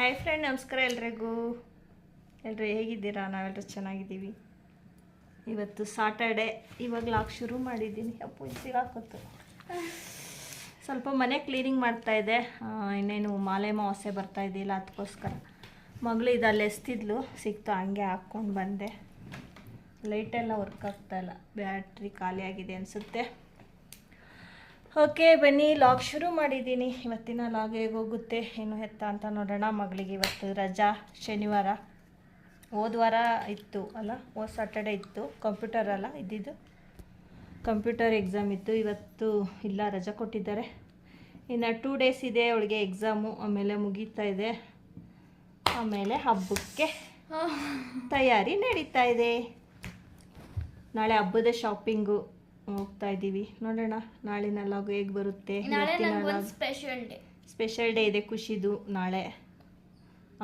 Hi friend ನಮಸ್ಕಾರ ಎಲ್ರಿಗೂ. ಎಲ್ಲರೂ ಹೇಗಿದ್ದೀರಾ? ನಾವೆಲ್ಲರೂ ಚೆನ್ನಾಗಿದ್ದೀವಿ. ಇವತ್ತು ಸಾಟರ್ಡೆ ಇವಾಗ ಲಾಕ್ ಶುರು ಮಾಡಿದ್ದೀನಿ. ಅಪ್ಪು ಸಿಗಾಕೊತ್ತು ಸ್ವಲ್ಪ ಮನೆ ಕ್ಲೀನಿಂಗ್ ಮಾಡ್ತಾ ಇದ್ದೆ ಇನ್ನೇನು ಮಾಲೆ ಮಾವಾಸೆ ಬರ್ತಾ ಇದೆಯಲ್ಲ, ಅದಕ್ಕೋಸ್ಕರ. ಮಗಳು ಇದಲ್ಲಿ ಎಸ್ತಿದ್ಲು. ಸಿಕ್ತು, ಹಂಗೆ ಹಾಕ್ಕೊಂಡು ಬಂದೆ. ಲೈಟೆಲ್ಲ ವರ್ಕ್ ಆಗ್ತಾ ಇಲ್ಲ. ಬ್ಯಾಟ್ರಿ ಖಾಲಿ ಆಗಿದೆ ಅನಿಸುತ್ತೆ. ಓಕೆ ಬನ್ನಿ ಲಾಗ್ ಶುರು ಮಾಡಿದ್ದೀನಿ. ಇವತ್ತಿನ ಲಾಗ್ ಹೇಗೆ ಹೋಗುತ್ತೆ ಏನು ಎತ್ತ ಅಂತ ನೋಡೋಣ. ಮಗಳಿಗೆ ಇವತ್ತು ರಜಾ ಶನಿವಾರ. ಹೋದ ವಾರ ಇತ್ತು ಅಲ್ಲ? ಹೋದ ಸಾಟರ್ಡೆ ಇತ್ತು. ಕಂಪ್ಯೂಟರ್ ಅಲ್ಲ ಇದ್ದಿದ್ದು? ಕಂಪ್ಯೂಟರ್ ಎಕ್ಸಾಮ್ ಇತ್ತು. ಇವತ್ತು ಇಲ್ಲ ರಜಾ ಕೊಟ್ಟಿದ್ದಾರೆ. ಇನ್ನು ಟೂ ಡೇಸ್ ಇದೆ ಅವಳಿಗೆ ಎಕ್ಸಾಮು ಆಮೇಲೆ ಮುಗೀತಾ ಇದೆ. ಆಮೇಲೆ ಹಬ್ಬಕ್ಕೆ ತಯಾರಿ ನಡೀತಾ ಇದೆ. ನಾಳೆ ಹಬ್ಬದ ಶಾಪಿಂಗು ಹೋಗ್ತಾ ಇದ್ದೀವಿ. ನೋಡೋಣ ನಾಳಿನ ಲಾಗು ಹೇಗೆ ಬರುತ್ತೆ ಸ್ಪೆಷಲ್ ಡೇ ಸ್ಪೆಷಲ್ ಡೇ ಇದೆ ಖುಷಿದು ನಾಳೆ.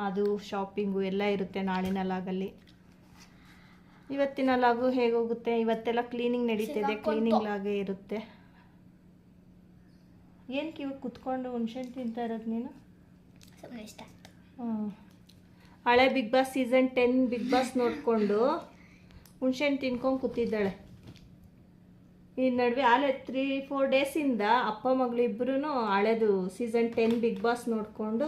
ಅದು ಶಾಪಿಂಗು ಎಲ್ಲ ಇರುತ್ತೆ ನಾಳಿನ ಲಾಗಲ್ಲಿ ಇವತ್ತಿನ ಲಾಗು ಹೇಗೆ ಹೋಗುತ್ತೆ? ಇವತ್ತೆಲ್ಲ ಕ್ಲೀನಿಂಗ್ ನಡೀತಿದೆ. ಕ್ಲೀನಿಂಗ್ ಲಾಗೇ ಇರುತ್ತೆ. ಏನಕ್ಕೆ ಇವಾಗ ಕುತ್ಕೊಂಡು ಹುಣ್ಸೆಹಣ್ಣು ತಿಂತಾ ಇರೋದು ನೀನು? ಇಷ್ಟ ಹಳೆ Bigg Boss season ten Bigg Boss ನೋಡಿಕೊಂಡು ಹುಣ್ಸೆಹಣ್ಣು ತಿನ್ಕೊಂಡು ಕೂತಿದ್ದಾಳೆ. ಈ ನಡುವೆ ಆಲೆ ತ್ರೀ ಫೋರ್ ಡೇಸಿಂದ ಅಪ್ಪ ಮಗಳು ಇಬ್ಬರೂ ಹಳೆದು ಸೀಸನ್ ಟೆನ್ ಬಿಗ್ ಬಾಸ್ ನೋಡಿಕೊಂಡು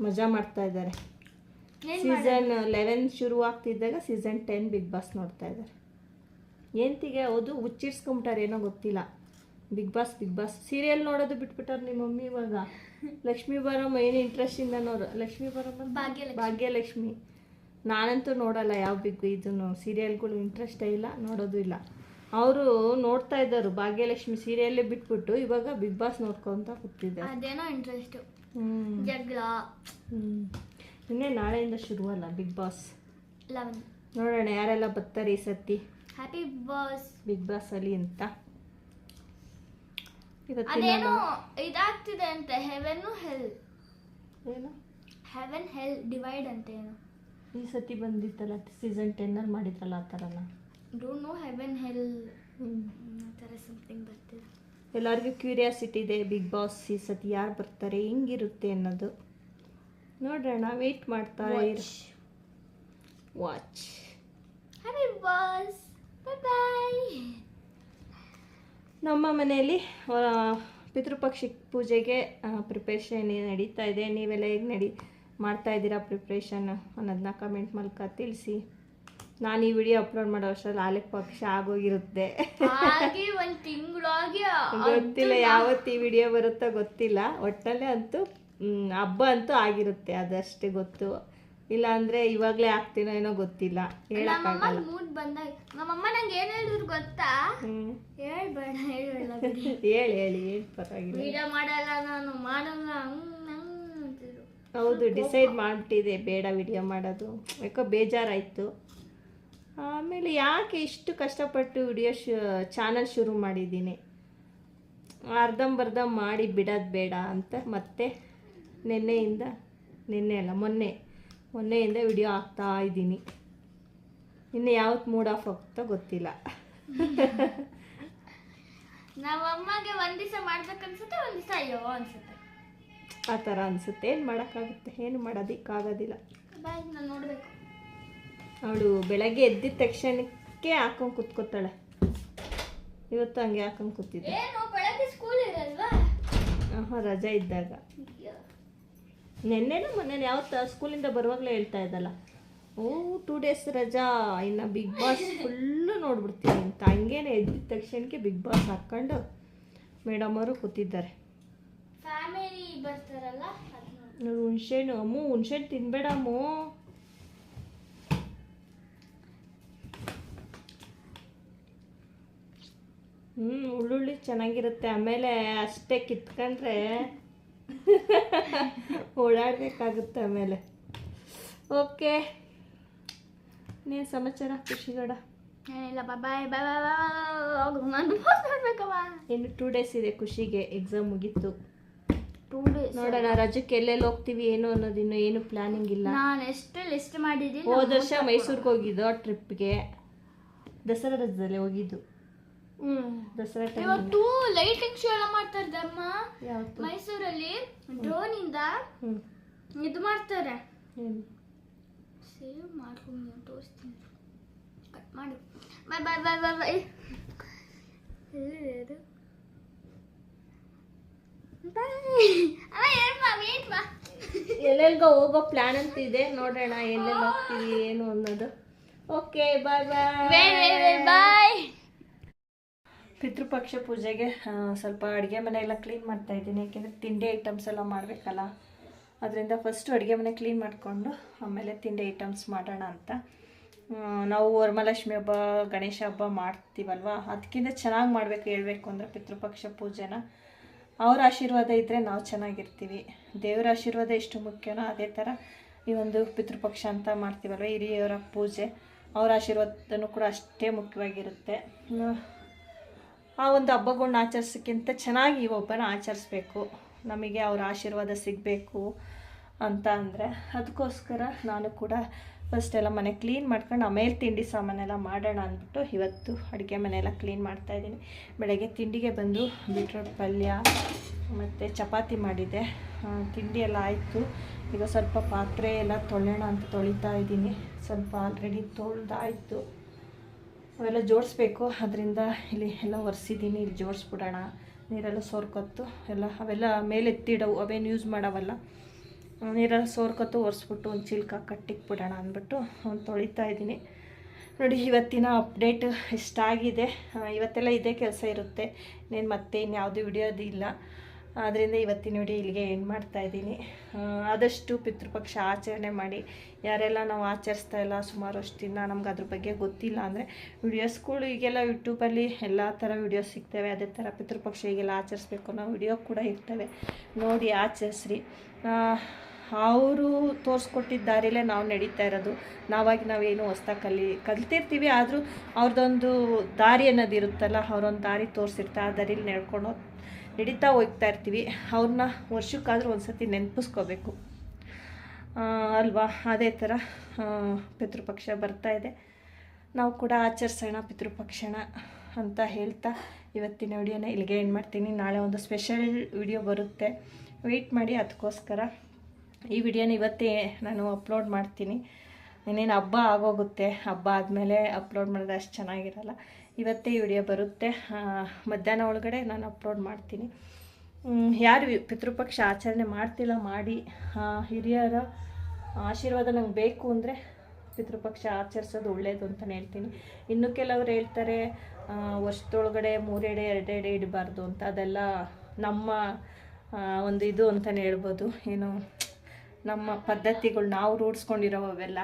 ಮಜಾ ಮಾಡ್ತಾ ಇದ್ದಾರೆ ಸೀಸನ್ ಲೆವೆನ್ ಶುರು ಆಗ್ತಿದ್ದಾಗ ಸೀಸನ್ ಟೆನ್ ಬಿಗ್ ಬಾಸ್ ನೋಡ್ತಾ ಇದ್ದಾರೆ ಏಂತಿಗೆ ಹೌದು ಹುಚ್ಚಿರ್ಸ್ಕೊಂಬಿಟ್ಟಾರೆ ಏನೋ ಗೊತ್ತಿಲ್ಲ. Bigg Boss Bigg Boss serial ನೋಡೋದು ಬಿಟ್ಬಿಟ್ಟಾರೆ ನಿಮ್ಮ ಮಮ್ಮಿ ಇವಾಗ. ಲಕ್ಷ್ಮೀ ಬರಮ್ಮ ಏನು ಇಂಟ್ರೆಸ್ಟಿಂದ ನೋಡೋ ಲಕ್ಷ್ಮೀ ಬರಮ್ಮ. ಭಾಗ್ಯಲಕ್ಷ್ಮಿ. ನಾನಂತೂ ನೋಡಲ್ಲ ಯಾವ ಬಿಗ್ ಇದನ್ನು. ಸೀರಿಯಲ್ಗಳು ಇಂಟ್ರೆಸ್ಟೇ ಇಲ್ಲ ನೋಡೋದು ಇಲ್ಲ. ಅವರು ನೋಡ್ತಾ ಇದ್ದರು. ಭಾಗ್ಯಲಕ್ಷ್ಮಿ ಸೀರಿಯಲ್ಲೇ ಬಿಟ್ಬಿಟ್ಟು ಇವಾಗ ಬಿಗ್ ಬಾಸ್ ನೋಡ್ಕೊಂತ ಕೂತಿದ್ದಾರೆ ಅದೇನೋ ಇಂಟ್ರೆಸ್ಟ್ ಜಗಳ. ಹ್ಮ್. ಇನ್ನೇ ನಾಳೆಯಿಂದ ಶುರುವಲ್ಲ ಬಿಗ್ ಬಾಸ್. ಲೆವೆನ್ ನೋಡೋಣ ಯಾರೆಲ್ಲ ಬರ್ತಾರೆ ಈ ಸತಿ ಹ್ಯಾಪಿ ಬಾಸ್ ಬಿಗ್ ಬಾಸ್ ಅಲ್ಲಿ ಅಂತ. ಅದೇನೋ ಇದಾಗ್ತಿದೆ ಅಂತೆ. ಹೆವೆನ್ ಹೆಲ್ ಏನು? ಹೆವೆನ್ ಹೆಲ್ ಡಿವೈಡ್ ಅಂತ ಏನು. ಈ ಸತಿ ಬಂದಿತ್ತಲ್ಲ ಸೀಸನ್ ಟೆನ್ನಲ್ಲಿ ಮಾಡಿದ್ರಲ್ಲ ಆ ಥರನ? ಡೋಂಟ್ ನೋ ಹೆವೆನ್ ಹೆಲ್ ಆ ಥರ ಸಮಥಿಂಗ್ ಬರ್ತಿದೆ ಎಲ್ಲರಿಗೂ ಕ್ಯೂರಿಯಾಸಿಟಿ ಇದೆ ಬಿಗ್ ಬಾಸ್ ಈ ಸತಿ ಯಾರು ಬರ್ತಾರೆ ಹೆಂಗಿರುತ್ತೆ ಅನ್ನೋದು. ನೋಡೋಣ ವೇಟ್ ಮಾಡ್ತಾ ಇರು. ವಾಚ್ ಹ್ಯಾಪಿ ಬಾಸ್ ಬಾಯ್ ನಮ್ಮ ಮನೆಯಲ್ಲಿ ಪಿತೃಪಕ್ಷಿ ಪೂಜೆಗೆ ಪ್ರಿಪ್ರೇಷನ್ ನಡೀತಾ ಇದೆ ನೀವೆಲ್ಲ ಹೇಗೆ ನಡಿ ಮಾಡ್ತಾ ಇದ್ದೀರಾ ಪ್ರಿಪ್ರೇಷನ್ ಅನ್ನೋದನ್ನ ಕಮೆಂಟ್ ಮೂಲಕ ತಿಳಿಸಿ. ನಾನು ಈ ವಿಡಿಯೋ ಅಪ್ಲೋಡ್ ಮಾಡೋ ಅಷ್ಟರಲ್ಲಿ ಆಲಿಕ್ ಪಕ್ಷ ಆಗೋಗಿರುತ್ತೆ. ಹಾಗೆ ಒಂದು ತಿಂಗಳಾಗಿ ಗೊತ್ತಿಲ್ಲ ಯಾವತ್ತು ಈ ವಿಡಿಯೋ ಬರುತ್ತೋ ಗೊತ್ತಿಲ್ಲ. ಒಟ್ಟಲ್ಲೇ ಅಂತೂ ಹಬ್ಬ ಅಂತೂ ಆಗಿರುತ್ತೆ ಅದಷ್ಟೇ ಗೊತ್ತು. ಇಲ್ಲ ಅಂದ್ರೆ ಇವಾಗ್ಲೇ ಆಗ್ತೀನೋ ಏನೋ ಗೊತ್ತಿಲ್ಲ. ಹೇಳಕ್ಕಾಗಲ್ಲ. ಮೂಡ್ ಬಂದಾಗ ನಮ್ಮಮ್ಮ ನಂಗೆ ಏನ್ ಹೇಳಿದ್ರು ಗೊತ್ತಾ? ಹೇಳ್ಬೇಡ ಹೇಳಲ್ಲ ಹೇಳಿ ಹೇಳಿ ಹೇಳಿ ಪರವಾಗಿಲ್ಲ. ವಿಡಿಯೋ ಮಾಡಲ್ಲ ನಾನು ಮಾಡಲ್ಲ ಹೌದು ಡಿಸೈಡ್ ಮಾಡಿಬಿಟ್ಟಿದೆ ಬೇಡ ವಿಡಿಯೋ ಮಾಡೋದು. ಯಾಕೋ ಬೇಜಾರಾಯಿತು. ಆಮೇಲೆ ಯಾಕೆ ಇಷ್ಟು ಕಷ್ಟಪಟ್ಟು ವಿಡಿಯೋ ಶು ಚಾನಲ್ ಶುರು ಮಾಡಿದ್ದೀನಿ? ಅರ್ಧಂಬರ್ಧ ಮಾಡಿ ಬಿಡೋದು ಬೇಡ ಅಂತ ಮತ್ತೆ ನಿನ್ನೆಯಿಂದ ನಿನ್ನೆ ಅಲ್ಲ ಮೊನ್ನೆ ಮೊನ್ನೆಯಿಂದ ವಿಡಿಯೋ ಹಾಕ್ತಾ ಇದ್ದೀನಿ. ಇನ್ನು ಯಾವತ್ತು ಮೂಡ್ ಆಫ್ ಆಗ್ತಾ ಗೊತ್ತಿಲ್ಲ. ನಮ್ಮಮ್ಮಗೆ ಒಂದು ದಿವಸ ಮಾಡ್ಬೇಕನ್ಸುತ್ತೆ ಒಂದು ದಿವಸ ಅಯ್ಯೋ ಅನ್ಸುತ್ತೆ. ಆ ಥರ ಅನಿಸುತ್ತೆ. ಏನು ಮಾಡೋಕ್ಕಾಗುತ್ತೆ? ಏನು ಮಾಡೋದಕ್ಕಾಗೋದಿಲ್ಲ. ಬಾಯ್ ನಾನು ನೋಡ್ಬೇಕು. ಅವಳು ಬೆಳಗ್ಗೆ ಎದ್ದಿದ ತಕ್ಷಣಕ್ಕೆ ಹಾಕೊಂಡು ಕೂತ್ಕೋತಾಳೆ. ಇವತ್ತು ಹಂಗೆ ಹಾಕೊಂಡು ಕೂತಿದ್ದೆ. ಆಹಾ ರಜೆ ಇದ್ದಾಗ. ನಿನ್ನೆನೂ ಮೊನ್ನೆ ಯಾವತ್ತು ಸ್ಕೂಲಿಂದ ಬರುವಾಗಲೇ ಹೇಳ್ತಾ ಇದ್ದಲ್ಲ. ಓ ಟೂ ಡೇಸ್ ರಜಾ ಇನ್ನು ಬಿಗ್ ಬಾಸ್ ಫುಲ್ಲು ನೋಡ್ಬಿಡ್ತೀನಿ ಅಂತ. ಹಂಗೇನೆ ಎದ್ದಿದ ತಕ್ಷಣಕ್ಕೆ ಬಿಗ್ ಬಾಸ್ ಹಾಕ್ಕೊಂಡು ಮೇಡಮ್ ಅವರು ಕೂತಿದ್ದಾರೆ. ಹುಣ್ಸೆಹಣ್ಣು ಅಮ್ಮು ಹುಣ್ಸೆಹಣ್ಣು ತಿನ್ಬೇಡ ಹ್ಞೂ ಉಳ್ಳುಳ್ಳಿ ಚೆನ್ನಾಗಿರುತ್ತೆ. ಆಮೇಲೆ ಅಷ್ಟೇ ಕಿತ್ಕೊಂಡ್ರೆ ಓಡಾಡಬೇಕಾಗುತ್ತೆ ಆಮೇಲೆ. ಓಕೆ. ನೀನು ಸಮಾಚಾರ ಖುಷಿಗಡ ಏನಿಲ್ಲ ಬಾಯ್ ಬಾಯ್ ನಾನು ಇನ್ನು ಟೂ ಡೇಸ್ ಇದೆ ಖುಷಿಗೆ ಎಕ್ಸಾಮ್ ಮುಗೀತು. ಟೂ ಡೇಸ್ ನೋಡೋಣ ರಜಕ್ಕೆ ಎಲ್ಲೆಲ್ಲಿ ಹೋಗ್ತೀವಿ ಏನು ಅನ್ನೋದು ಇನ್ನೂ ಏನು ಪ್ಲಾನಿಂಗ್ ಇಲ್ಲ. ನಾನು ಎಷ್ಟು ಲಿಸ್ಟ್ ಮಾಡಿದ್ದೀನಿ ಹೋದ ವರ್ಷ ಮೈಸೂರಿಗೆ ಹೋಗಿದ್ದು ಟ್ರಿಪ್ಗೆ ದಸರಾ ರಜದಲ್ಲಿ ಹೋಗಿದ್ದು. ದಸರಾ ಇವತ್ತು ಲೈಟಿಂಗ್ ಶೋ ಎಲ್ಲ ಮಾಡ್ತಾ ಇದ್ದಮ್ಮ ಮೈಸೂರಲ್ಲಿ ಡ್ರೋನ್ ಇಂದ ಇದು ಮಾಡ್ತಾರೆ. ಸೇವ್ ಮಾಡ್ಕೊಂಡು ತೋರಿಸ್ತೀನಿ. ಕಟ್ ಮಾಡಿ. ಬಾಯ್ ಬಾಯ್ ಬಾಯ್ ಬಾಯ್ ಬಾಯ್ ಎಲ್ಲಿದೆ ಎಲ್ಲೆಲ್ಗೋ ಹೋಗೋ ಪ್ಲಾನ್ ಅಂತ ಇದೆ. ನೋಡೋಣ ಎಲ್ಲೆಲ್ಲಿ ಹೋಗ್ತೀವಿ ಏನು ಅನ್ನೋದು. ಓಕೆ ಬಾಯ್ ಬಾಯ್ ಬಾಯ್ ಪಿತೃಪಕ್ಷ ಪೂಜೆಗೆ ಸ್ವಲ್ಪ ಅಡುಗೆ ಮನೆ ಎಲ್ಲ ಕ್ಲೀನ್ ಮಾಡ್ತಾ ಇದ್ದೀನಿ. ಯಾಕೆಂದರೆ ತಿಂಡಿ ಐಟಮ್ಸ್ ಎಲ್ಲ ಮಾಡಬೇಕಲ್ಲ. ಅದರಿಂದ ಫಸ್ಟು ಅಡುಗೆ ಮನೆ ಕ್ಲೀನ್ ಮಾಡಿಕೊಂಡು, ಆಮೇಲೆ ತಿಂಡಿ ಐಟಮ್ಸ್ ಮಾಡೋಣ ಅಂತ. ನಾವು ವರಮಹಾಲಕ್ಷ್ಮಿ ಹಬ್ಬ, ಗಣೇಶ ಹಬ್ಬ ಮಾಡ್ತೀವಲ್ವ? ಅದಕ್ಕಿಂತ ಚೆನ್ನಾಗಿ ಮಾಡಬೇಕು, ಹೇಳ್ಬೇಕು ಅಂದರೆ ಪಿತೃಪಕ್ಷ ಪೂಜೆನ. ಅವ್ರ ಆಶೀರ್ವಾದ ಇದ್ದರೆ ನಾವು ಚೆನ್ನಾಗಿರ್ತೀವಿ. ದೇವರ ಆಶೀರ್ವಾದ ಎಷ್ಟು ಮುಖ್ಯನೋ ಅದೇ ಥರ ಈ ಒಂದು ಪಿತೃಪಕ್ಷ ಅಂತ ಮಾಡ್ತೀವಲ್ವ? ಹಿರಿಯವರ ಪೂಜೆ, ಅವ್ರ ಆಶೀರ್ವಾದನೂ ಕೂಡ ಅಷ್ಟೇ ಮುಖ್ಯವಾಗಿರುತ್ತೆ. ಆ, ಒಂದು ಹಬ್ಬಗಳನ್ನ ಆಚರಿಸೋಕ್ಕಿಂತ ಚೆನ್ನಾಗಿ ಈ ಒಬ್ಬನ ಆಚರಿಸ್ಬೇಕು. ನಮಗೆ ಅವರ ಆಶೀರ್ವಾದ ಸಿಗಬೇಕು ಅಂತ ಅಂದರೆ ಅದಕ್ಕೋಸ್ಕರ ನಾನು ಕೂಡ ಫಸ್ಟ್ ಎಲ್ಲ ಮನೆ ಕ್ಲೀನ್ ಮಾಡ್ಕೊಂಡು ಆಮೇಲೆ ತಿಂಡಿ ಸಾಮಾನೆಲ್ಲ ಮಾಡೋಣ ಅಂದ್ಬಿಟ್ಟು ಇವತ್ತು ಅಡುಗೆ ಮನೆಯೆಲ್ಲ ಕ್ಲೀನ್ ಮಾಡ್ತಾಯಿದ್ದೀನಿ ಬೆಳಗ್ಗೆ ತಿಂಡಿಗೆ ಬಂದು ಬೀಟ್ರೋಟ್ ಪಲ್ಯ ಮತ್ತು ಚಪಾತಿ ಮಾಡಿದ್ದೆ ತಿಂಡಿ ಎಲ್ಲ ಆಯಿತು. ಈಗ ಸ್ವಲ್ಪ ಪಾತ್ರೆ ಎಲ್ಲ ತೊಳೆಯೋಣ ಅಂತ ತೊಳಿತಾ ಇದ್ದೀನಿ. ಸ್ವಲ್ಪ ಆಲ್ರೆಡಿ ತೊಳೆದಾಯಿತು. ಅವೆಲ್ಲ ಜೋಡಿಸ್ಬೇಕು. ಅದರಿಂದ ಇಲ್ಲಿ ಎಲ್ಲ ಒರೆಸಿದ್ದೀನಿ. ಇಲ್ಲಿ ಜೋಡಿಸ್ಬಿಡೋಣ. ನೀರೆಲ್ಲ ಸೋರ್ಕೊತ್ತು. ಎಲ್ಲ ಅವೆಲ್ಲ ಮೇಲೆ ಎತ್ತಿಡವು. ಅವೇನು ಯೂಸ್ ಮಾಡೋವಲ್ಲ. ನೀರೆಲ್ಲ ಸೋರ್ಕೊತ್ತು ಒರೆಸ್ಬಿಟ್ಟು ಒಂದು ಚಿಲ್ಕ ಕಟ್ಟಿಕ್ಬಿಡೋಣ ಅಂದ್ಬಿಟ್ಟು ಒಂದು ತೊಳಿತಾ ಇದ್ದೀನಿ. ನೋಡಿ ಇವತ್ತಿನ ಅಪ್ಡೇಟ್ ಎಷ್ಟಾಗಿದೆ. ಆ, ಇವತ್ತೆಲ್ಲ ಇದೇ ಕೆಲಸ ಇರುತ್ತೆ. ಇನ್ನೇನು ಮತ್ತೆ ಇನ್ಯಾವುದೇ ವಿಡಿಯೋದು ಇಲ್ಲ. ಆದ್ದರಿಂದ ಇವತ್ತಿನ ವಿಡಿಯೋ ಇಲ್ಲಿಗೆ ಏನು ಮಾಡ್ತಾ ಇದ್ದೀನಿ. ಆದಷ್ಟು ಪಿತೃಪಕ್ಷ ಆಚರಣೆ ಮಾಡಿ. ಯಾರೆಲ್ಲ ನಾವು ಆಚರಿಸ್ತಾ ಇಲ್ಲ ಸುಮಾರು ದಿನ ನಮ್ಗೆ ಅದ್ರ ಬಗ್ಗೆ ಗೊತ್ತಿಲ್ಲ ಅಂದರೆ ವಿಡಿಯೋಸ್ಗಳು ಈಗೆಲ್ಲ ಯೂಟ್ಯೂಬಲ್ಲಿ ಎಲ್ಲ ಥರ ವಿಡಿಯೋಸ್ ಸಿಗ್ತವೆ. ಅದೇ ಥರ ಪಿತೃಪಕ್ಷ ಈಗೆಲ್ಲ ಆಚರಿಸ್ಬೇಕು ಅನ್ನೋ ವಿಡಿಯೋ ಕೂಡ ಇರ್ತವೆ. ನೋಡಿ, ಆಚರಿಸ್ರಿ. ಅವರು ತೋರಿಸ್ಕೊಟ್ಟಿದ್ದ ದಾರಿಲೇ ನಾವು ನಡೀತಾ ಇರೋದು. ನಾವಾಗಿ ನಾವೇನು ಹೊಸ್ದಾಗಿ ಕಲಿ, ಕಲ್ತಿರ್ತೀವಿ, ಆದರೂ ಅವ್ರದ್ದೊಂದು ದಾರಿ ಅನ್ನೋದು ಇರುತ್ತಲ್ಲ, ಅವರೊಂದು ದಾರಿ ತೋರಿಸಿರ್ತಾರೆ ಆ ದಾರಿಲಿ ನಡ್ಕೊಂಡು ನಡೀತಾ ಹೋಗ್ತಾ ಇರ್ತೀವಿ. ಅವ್ರನ್ನ ವರ್ಷಕ್ಕಾದರೂ ಒಂದು ಸತಿ ನೆನಪಿಸ್ಕೋಬೇಕು ಅಲ್ವಾ? ಅದೇ ಥರ ಪಿತೃಪಕ್ಷ ಬರ್ತಾ ಇದೆ. ನಾವು ಕೂಡ ಆಚರಿಸೋಣ ಪಿತೃಪಕ್ಷಣ ಅಂತ ಹೇಳ್ತಾ ಇವತ್ತಿನ ವಿಡಿಯೋನ ಇಲ್ಲಿಗೆ ಏನು ಮಾಡ್ತೀನಿ. ನಾಳೆ ಒಂದು ಸ್ಪೆಷಲ್ ವಿಡಿಯೋ ಬರುತ್ತೆ. ವೆಯ್ಟ್ ಮಾಡಿ ಅದಕ್ಕೋಸ್ಕರ ಈ ವಿಡಿಯೋನ ಇವತ್ತೇ ನಾನು ಅಪ್ಲೋಡ್ ಮಾಡ್ತೀನಿ. ಇನ್ನೇನು ಹಬ್ಬ ಆಗೋಗುತ್ತೆ, ಹಬ್ಬ ಆದಮೇಲೆ ಅಪ್ಲೋಡ್ ಮಾಡಿದ್ರೆ ಅಷ್ಟು ಚೆನ್ನಾಗಿರಲ್ಲ. ಇವತ್ತೇ ಈ ವಿಡಿಯೋ ಬರುತ್ತೆ. ಮಧ್ಯಾಹ್ನ ಒಳಗಡೆ ನಾನು ಅಪ್ಲೋಡ್ ಮಾಡ್ತೀನಿ. ಯಾರು ಪಿತೃಪಕ್ಷ ಆಚರಣೆ ಮಾಡ್ತಿಲ್ಲ, ಮಾಡಿ ಹಿರಿಯರ ಆಶೀರ್ವಾದ ನಂಗೆ ಬೇಕು ಅಂದರೆ ಪಿತೃಪಕ್ಷ ಆಚರಿಸೋದು ಒಳ್ಳೆಯದು ಅಂತಲೇ ಹೇಳ್ತೀನಿ. ಇನ್ನು ಕೆಲವರು ಹೇಳ್ತಾರೆ ವರ್ಷದೊಳಗಡೆ ಮೂರೆಡೆ, ಎರಡೆಡೆ ಇಡಬಾರ್ದು ಅಂತ. ಅದೆಲ್ಲ ನಮ್ಮ ಒಂದು ಇದು ಅಂತಲೇ ಹೇಳ್ಬೋದು. ಏನು ನಮ್ಮ ಪದ್ಧತಿಗಳು ನಾವು ರೂಢಿಸ್ಕೊಂಡಿರೋ ಅವೆಲ್ಲ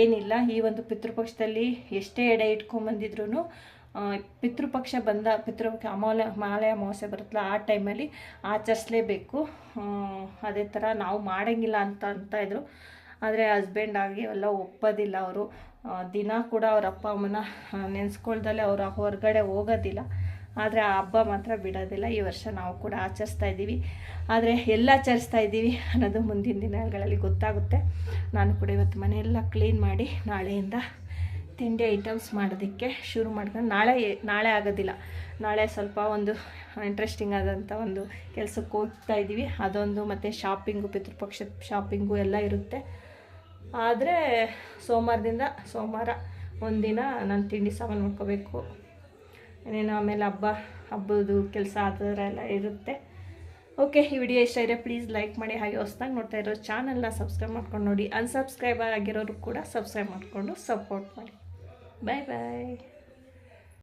ಏನಿಲ್ಲ. ಈ ಒಂದು ಪಿತೃಪಕ್ಷದಲ್ಲಿ ಎಷ್ಟೇ ಎಡೆ ಇಟ್ಕೊಂಬಂದಿದ್ರು ಪಿತೃಪಕ್ಷ ಬಂದ, ಪಿತೃಪಕ್ಷ ಅಮಾವಾಸ್ಯೆ ಮಾಲಯ ಅಮಾವಾಸ್ಯೆ ಬರುತ್ತಲ್ಲ, ಆ ಟೈಮಲ್ಲಿ ಆಚರಿಸಲೇಬೇಕು. ಅದೇ ಥರ ನಾವು ಮಾಡೋಂಗಿಲ್ಲ ಅಂತ ಅಂತ ಇದ್ರು. ಆದರೆ ಹಸ್ಬೆಂಡ್ ಆಗಿ ಎಲ್ಲ ಒಪ್ಪೋದಿಲ್ಲ ಅವರು. ದಿನ ಕೂಡ ಅವ್ರ ಅಪ್ಪ ಅಮ್ಮನ ನೆನೆಸ್ಕೊಳ್ದಲ್ಲೇ ಅವರು ಹೊರಗಡೆ ಹೋಗೋದಿಲ್ಲ. ಆದರೆ ಆ ಹಬ್ಬ ಮಾತ್ರ ಬಿಡೋದಿಲ್ಲ. ಈ ವರ್ಷ ನಾವು ಕೂಡ ಆಚರಿಸ್ತಾ ಇದ್ದೀವಿ. ಆದರೆ ಎಲ್ಲ ಆಚರಿಸ್ತಾ ಇದ್ದೀವಿ ಅನ್ನೋದು ಮುಂದಿನ ದಿನಗಳಲ್ಲಿ ಗೊತ್ತಾಗುತ್ತೆ. ನಾನು ಕೂಡ ಇವತ್ತು ಮನೆಯೆಲ್ಲ ಕ್ಲೀನ್ ಮಾಡಿ ನಾಳೆಯಿಂದ ತಿಂಡಿ ಐಟಮ್ಸ್ ಮಾಡೋದಕ್ಕೆ ಶುರು ಮಾಡ್ಕೊಂಡು ನಾಳೆ ನಾಳೆ ಆಗೋದಿಲ್ಲ. ನಾಳೆ ಸ್ವಲ್ಪ ಒಂದು ಇಂಟ್ರೆಸ್ಟಿಂಗ್ ಆದಂಥ ಒಂದು ಕೆಲಸಕ್ಕೆ ಹೋಗ್ತಾ ಇದ್ದೀವಿ. ಅದೊಂದು ಮತ್ತು ಶಾಪಿಂಗು ಪಿತೃಪಕ್ಷದ ಶಾಪಿಂಗು ಎಲ್ಲ ಇರುತ್ತೆ. ಆದರೆ ಸೋಮವಾರದಿಂದ ಸೋಮವಾರ ಒಂದಿನ ನಾನು ತಿಂಡಿ ಸಾಮಾನು ಮಾಡ್ಕೋಬೇಕು. ಇನ್ನೇನು ಆಮೇಲೆ ಹಬ್ಬ, ಹಬ್ಬದ್ದು ಕೆಲಸ ಆ ಥರ ಎಲ್ಲ ಇರುತ್ತೆ. ಓಕೆ ಈ ವಿಡಿಯೋ ಇಷ್ಟ ಇದ್ರೆ ಪ್ಲೀಸ್ ಲೈಕ್ ಮಾಡಿ, ಹಾಗೆ ಹೊಸ್ದಾಗಿ ನೋಡ್ತಾ ಇರೋ ಚಾನಲ್ನ ಸಬ್ಸ್ಕ್ರೈಬ್ ಮಾಡ್ಕೊಂಡು ನೋಡಿ. ಅನ್ಸಬ್ಸ್ಕ್ರೈಬ್ ಆಗಿರೋರು ಕೂಡ ಸಬ್ಸ್ಕ್ರೈಬ್ ಮಾಡಿಕೊಂಡು ಸಪೋರ್ಟ್ ಮಾಡಿ. ಬಾಯ್ ಬಾಯ್